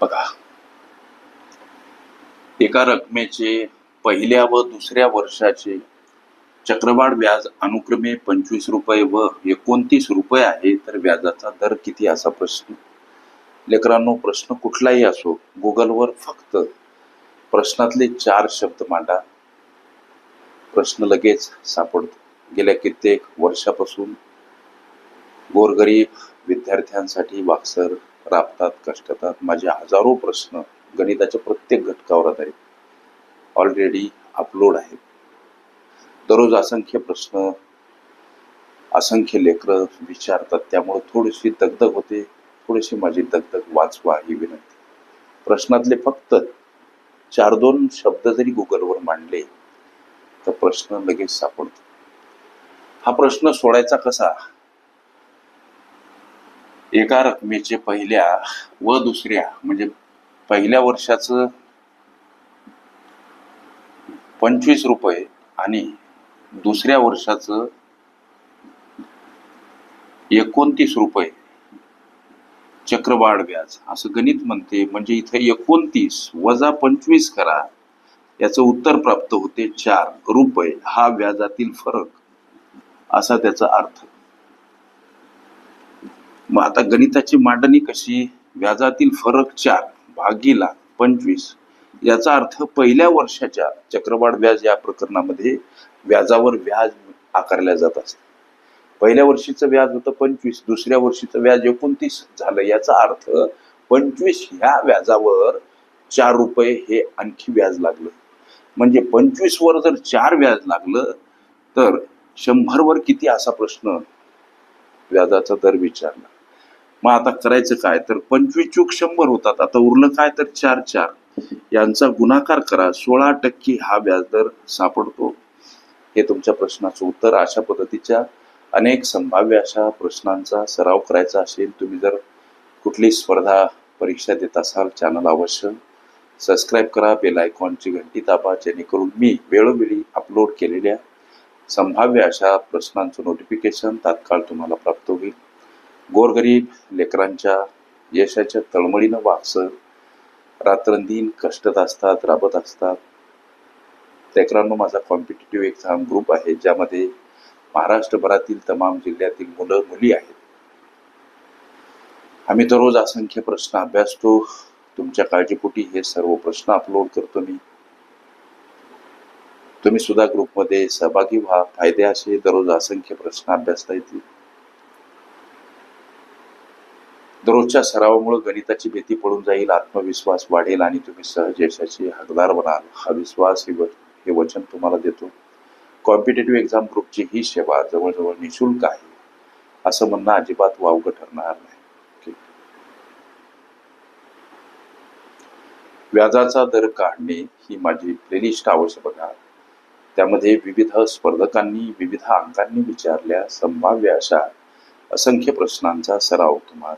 बघा. एका रकमेचे पहिल्या व दुसऱ्या वर्षाचे चक्रवाढ व्याज अनुक्रमे पंचवीस रुपये व एकोणतीस रुपये आहे तर व्याजाचा दर किती असा प्रश्न? लेकरांनो प्रश्न कुठलाही असो गुगलवर फक्त प्रश्नातले चार शब्द मांडा. प्रश्न लगेच सापडतो. गेल्या कित्येक वर्षापासून गोरगरीब विद्यार्थ्यांसाठी वाक्सर राबतात कष्टतात. माझे हजारो प्रश्न गणिताच्या प्रत्येक घटकावर आधारित ऑलरेडी अपलोड आहेत. दररोज असंख्य प्रश्न असंख्य लेकरं विचारतात. त्यामुळे थोडीशी दगदग होते. थोडीशी माझी दगदग वाचवा ही विनंती. प्रश्नातले फक्त चार दोन शब्द जरी गुगलवर मांडले तर प्रश्न लगेच सापडतो. हा प्रश्न सोडायचा कसा? एका रकमेचे पहिल्या व दुसऱ्या म्हणजे पहिल्या वर्षाचं पंचवीस रुपये आणि दुसऱ्या वर्षाचं एकोणतीस रुपये चक्रवाढ व्याज असं गणित म्हणते. म्हणजे इथे एकोणतीस वजा पंचवीस करा याचं उत्तर प्राप्त होते चार रुपये. हा व्याजातील फरक असा त्याचा अर्थ. मग आता गणिताची मांडणी कशी? व्याजातील फरक चार भागीला पंचवीस. याचा अर्थ पहिल्या वर्षाच्या चक्रवाढ व्याज या प्रकरणामध्ये व्याजावर व्याज आकारल्या जात असते. पहिल्या वर्षीचं व्याज होतं पंचवीस दुसऱ्या वर्षीचं व्याज एकोणतीस झालं. याचा अर्थ पंचवीस ह्या व्याजावर चार रुपये हे आणखी व्याज लागलं. म्हणजे पंचवीस वर जर चार व्याज लागलं तर शंभर वर किती असा प्रश्न व्याजाचा दर विचारला. मग आता करायचं काय तर पंचवीस चूक शंभर होतात. आता उरलं काय तर चार चार. यांचा गुणाकार करा. सोळा टक्के हा व्याजदर सापडतो. हे तुमच्या प्रश्नाचं उत्तर. अशा पद्धतीच्या अनेक संभाव्य अशा प्रश्नांचा सराव करायचा असेल तुम्ही जर कुठली स्पर्धा परीक्षा देत असाल चॅनल अवश्य सबस्क्राईब करा. बेल आयकॉनची घंटी दाबा. जेणेकरून मी वेळोवेळी अपलोड केलेल्या संभाव्य अशा प्रश्नांचं नोटिफिकेशन तात्काळ तुम्हाला प्राप्त होईल. गोरगरीब लेकरांच्या यशाच्या तळमळीनं वागसर रात्रंदिन कष्टत असतात राबत असतात. लेकरांनो माझा कॉम्पिटेटिव्ह एक्झाम ग्रुप आहे ज्यामध्ये महाराष्ट्रभरातील तमाम जिल्ह्यातील मुलं मुली आहेत. आम्ही दररोज असंख्य प्रश्न अभ्यासतो. तुमच्या काळजीपोटी हे सर्व प्रश्न अपलोड करतो मी. तुम्ही सुद्धा ग्रुपमध्ये सहभागी व्हा. फायदे असे दररोज असंख्य प्रश्न अभ्यासता येतील. दररोजच्या सरावामुळे गणिताची भीती पडून जाईल आत्मविश्वास वाढेल आणि तुम्ही सहज यशाचे हकदार बनाल. हा विश्वास हे हे वचन तुम्हाला देतो. कॉम्पिटेटिव्ह एक्झाम ग्रुपची ही सेवा जवळजवळ निशुल्क आहे. असं म्हणणं अजिबात वावगं ठरणार नाही. व्याजाचा दर काढणे ही माझी प्लेलिस्ट आवश्यकता बघा. त्यामध्ये विविध स्पर्धकांनी विविध अंकांनी विचारल्या संभाव्य अशा असंख्य प्रश्नांचा सराव तुम्हाला